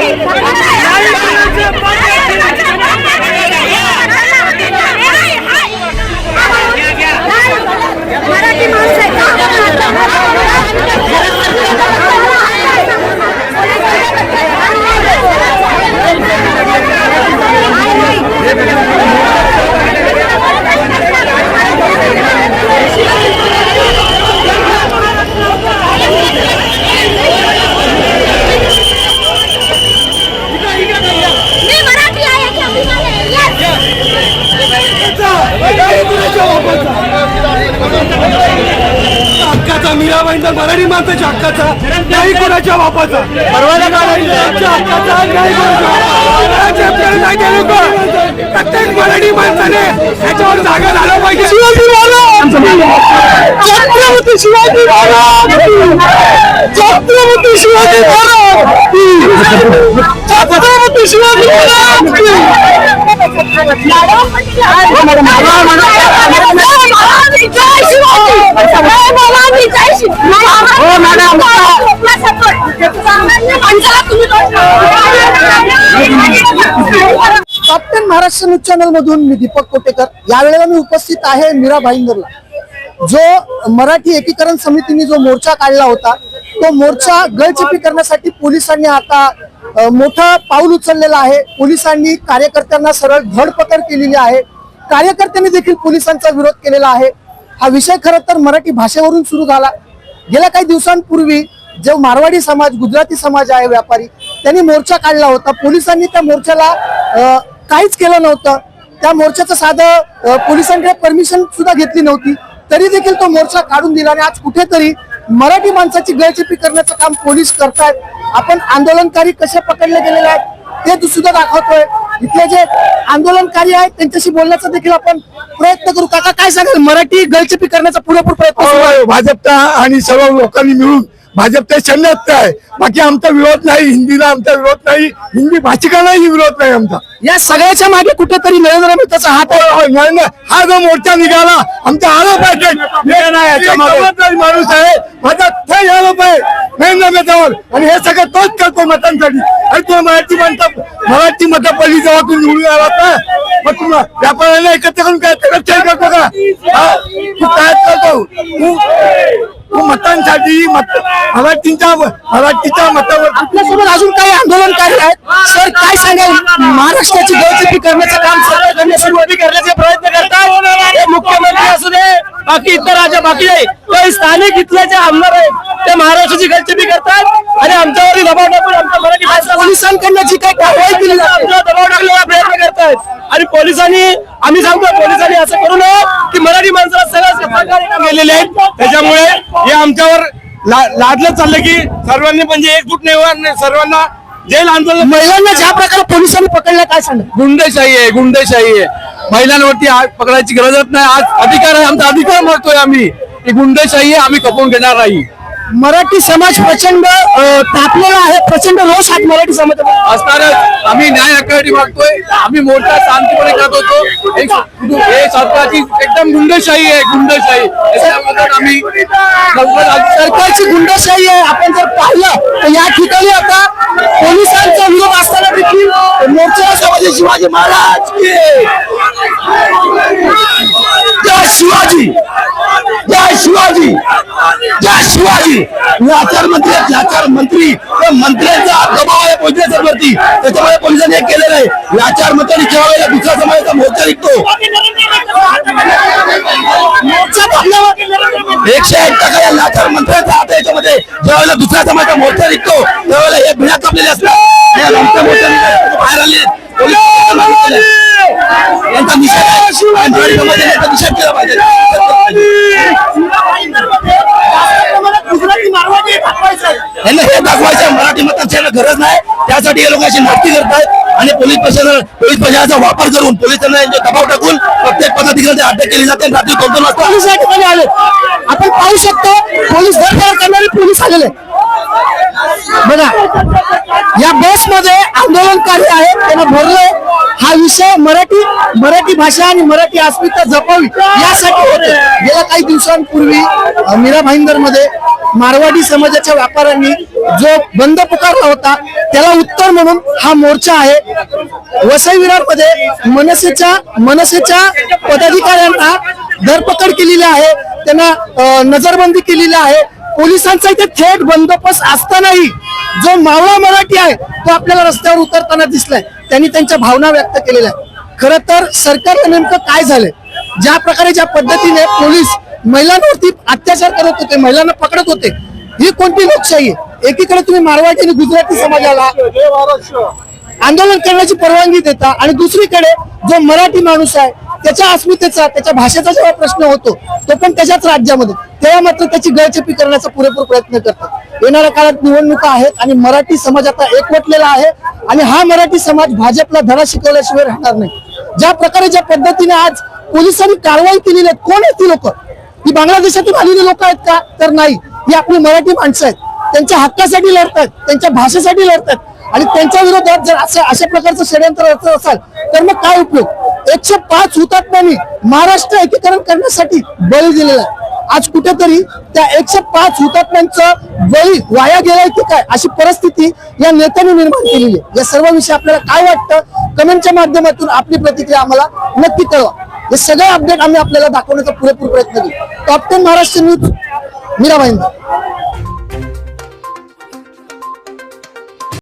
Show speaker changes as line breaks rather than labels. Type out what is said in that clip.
Thank you. Yeah.
हक्काचा मीराबाईंचा मराठी माणसाच्या हक्काचा नाही कोणाच्या बापाचा? प्रत्येक मराठी माणसाने याच्यावर जागा झालं पाहिजे Shivaji Maharaj Chhatrapati Shivaji Maharaj Chhatrapati Shivaji Maharaj
captain Maharashtra news channel मधून मी दीपक कोटेकर. यावेळेला मी उपस्थित आहे मीरा भाईंदरला. जो मराठी एकीकरण समितीने जो मोर्चा काढला होता तो मोर्चा गळचिपी करण्यासाठी पोलिसांनी आता मोठा पाऊल उचललेला आहे. पोलिसांनी कार्यकर्त्यांना सरळ धडपकड केलेली आहे. कार्यकर्त्यांनी देखील पोलिसांचा विरोध केलेला आहे. हा विषय खरं तर मराठी भाषेवरून सुरू झाला. गेल्या काही दिवसांपूर्वी जो मारवाडी समाज गुजराती समाज आहे व्यापारी त्यांनी मोर्चा काढला होता. पोलिसांनी त्या मोर्चाला काहीच केलं नव्हतं. त्या मोर्चाचं साधं पोलिसांकडे परमिशन सुद्धा घेतली नव्हती. तरी देखील तो मोर्चा काढून दिला आणि आज कुठेतरी मराठी माणसाची गळचेपी करण्याचं काम पोलीस करतायत. आपण आंदोलनकारी कसे पकडले गेलेले आहेत ते सुद्धा दाखवतोय. इथले जे आंदोलनकारी आहेत त्यांच्याशी बोलण्याचा देखील आपण प्रयत्न करू. काका काय सांगाल? मराठी गळचेपी करण्याचा पुरेपूर प्रयत्न
भाजपचा आणि सर्व लोकांनी मिळून भाजपचा शल्यत आहे बाकी आमचा विरोध नाही हिंदीला आमचा विरोध नाही हिंदी भाषिकांनाही विरोध नाही आमचा.
या सगळ्याच्या मागे कुठेतरी नरेंद्र मोदीचा हात आहे.
होय, होय, नाही, नाही. हा जो मोर्चा निघाला आमचा आरोप आहे ते. एक जबाबदारी माणूस आहे. माझा थै आरोप आहे नरेंद्र मेहतावर आणि हे सगळं तोच करतो मतांसाठी. आणि तो मराठी म्हणता मराठी मतं पहिली जेव्हा तू निवडून आला का मग तुला व्यापाऱ्यांना एकत्र करून काय करतो का? हा? तू काय करतो? तू तू मतांसाठी मत मराठीच्या मराठीच्या मतावर
आपल्यासोबत अजून काही आंदोलनकारी आहेत? सर काय सांगाल? महाराष्ट्राची गळचेपी करण्याचं काम सरकारने करण्याचे प्रयत्न करतात
मुख्यमंत्री असू दे बाकी इतर राज्य बाकी आहे. स्थानिक इथले जे आमदार आहेत ते महाराष्ट्राची गलचेपी करतात आणि आमच्यावरती दबाव टाकून आमच्या मराठी
आज
भाषा
पोलिसांकडनं जी काही कारवाई केली जाते
दबाव टाकण्याचा प्रयत्न करतायत. आणि पोलिसांनी आम्ही सांगतो पोलिसांनी असं करू नये की मराठी माणसाला सगळं सहकार्य
गेलेले आहेत. त्याच्यामुळे हे आमच्यावर लादलं चाललं की सर्वांनी म्हणजे एकजूट नाही सर्वांना जेल आंदोलन
महिलांना ज्या प्रकारे पोलिसांनी पकडलं काय सांगा?
गुंडशाही आहे गुंडशाही आहे. महिलांवरती आज पकडायची गरजच नाही. आज अधिकार आहे आमचा अधिकार मागतोय आम्ही. ही गुंडशाही आहे आम्ही खपवून घेणार नाही.
मराठी समाज प्रचंड तापलेला आहे. प्रचंड रोष आहे मराठी समाज
असणारच. आम्ही न्याय हक्कासाठी मागतोय. आम्ही मोठा शांतीपणे करत होतो. एक हे सरकारची एकदम गुंडशाही आहे गुंडशाही आम्ही
सरकारची गुंडशाही आहे. आपण जर पाहिलं तर या ठिकाणी आता पोलिसांचा विरोध असताना देखील मोर्चा समाज शिवाजी महाराज शिवाजी. जय शिवाजी. जय शिवाजी. लाचार मंत्री लाचार मंत्री. मंत्र्यांचा दबाव आहे पोलिसांवरती. त्याच्यामुळे पोलिसांनी हे केलेलं आहे. लाचार मंत्र्यांनी ज्या वेळेला दुसऱ्या समाजाचा मोर्चा निघतो. एकशे एक टक्का लाचार मंत्र्यांचा आहे याच्यामध्ये ज्या वेळेला दुसऱ्या समाजाचा मोर्चा निघतो त्यावेळेला हे भिडा कापलेले असतात. बाहेर आले पोलीस. यांचा निषेध यांना हे दाखवायचं मराठी मतदारसंघाला गरज नाही. त्यासाठी हे लोक अशी नाटकी करतात आणि पोलीस प्रशासन पोलीस प्रशासनाचा वापर करून पोलिसांना यांचे दबाव टाकून प्रत्येक पदाधिकाऱ्यांची अटक केली जाते रात्री दोन दोन वाजता पोलीस या ठिकाणी आले. आपण पाहू शकतो पोलीस धडपड करणारे पोलीस आलेले बघा या बसमध्ये आंदोलनकारी आहेत त्यांना भरलंय. हा विषय मराठी मराठी भाषा आणि मराठी अस्मिता जपावी यासाठी होते. गेल्या काही दिवसांपूर्वी मीरा भाईंदरमध्ये मारवाडी समाजाच्या व्यापाऱ्यांनी जो बंद पुकारला होता त्याला उत्तर म्हणून हा मोर्चा आहे. वसई विरारमध्ये मनसेच्या मनसेच्या पदाधिकाऱ्यांना धरपकड केलेली आहे. त्यांना नजरबंदी केलेली आहे. पोलिसांचा इथे थेट बंदोबस्त असतानाही जो मावळा मराठी आहे तो आपल्याला रस्त्यावर उतरताना दिसलाय. त्यांनी त्यांच्या भावना व्यक्त केलेल्या खर तर सरकारला नेमकं काय झालंय? ज्या प्रकारे ज्या पद्धतीने पोलीस महिलांवरती अत्याचार करत होते महिलांना पकडत होते ही कोणती लोकशाही आहे? एकीकडे तुम्ही मारवाडी आणि गुजराती समाजाला आंदोलन करण्याची परवानगी देता आणि दुसरीकडे जो मराठी माणूस आहे त्याच्या अस्मितेचा त्याच्या भाषेचा जेव्हा प्रश्न होतो तो पण त्याच्याच राज्यामध्ये. तेव्हा मात्र त्याची गळचेपी करण्याचा पुरेपूर प्रयत्न करतात. येणाऱ्या काळात निवडणुका आहेत आणि मराठी समाज आता एकवटलेला आहे आणि हा मराठी समाज भाजपला धडा शिकवल्याशिवाय राहणार नाही. ज्या प्रकारे ज्या पद्धतीने आज पोलिसांनी कारवाई केलेली आहे कोण आहेत ती लोक? ही बांगलादेशातून आलेली लोक आहेत का? तर नाही. ही आपली मराठी माणसं आहेत. त्यांच्या हक्कासाठी लढतात त्यांच्या भाषेसाठी लढतात आणि त्यांच्या विरोधात जर असं अशा प्रकारचं षडयंत्र रचत असाल तर मग काय उपयोग? एकशे पाच हुतात्म्यांनी महाराष्ट्र एकीकरण करण्यासाठी बळी दिलेला आहे. आज कुठेतरी त्या एकशे पाच हुतात्म्यांचं बळी वाया गेलाय की काय अशी परिस्थिती या नेत्यांनी निर्माण केलेली आहे. या सर्व विषयी आपल्याला काय वाटतं? कमेंटच्या माध्यमातून आपली प्रतिक्रिया आम्हाला नक्की कळवा. हे सगळे अपडेट आम्ही आपल्याला दाखवण्याचा पुरेपूर प्रयत्न केला. Top ten Maharashtra news Mira Bhayandar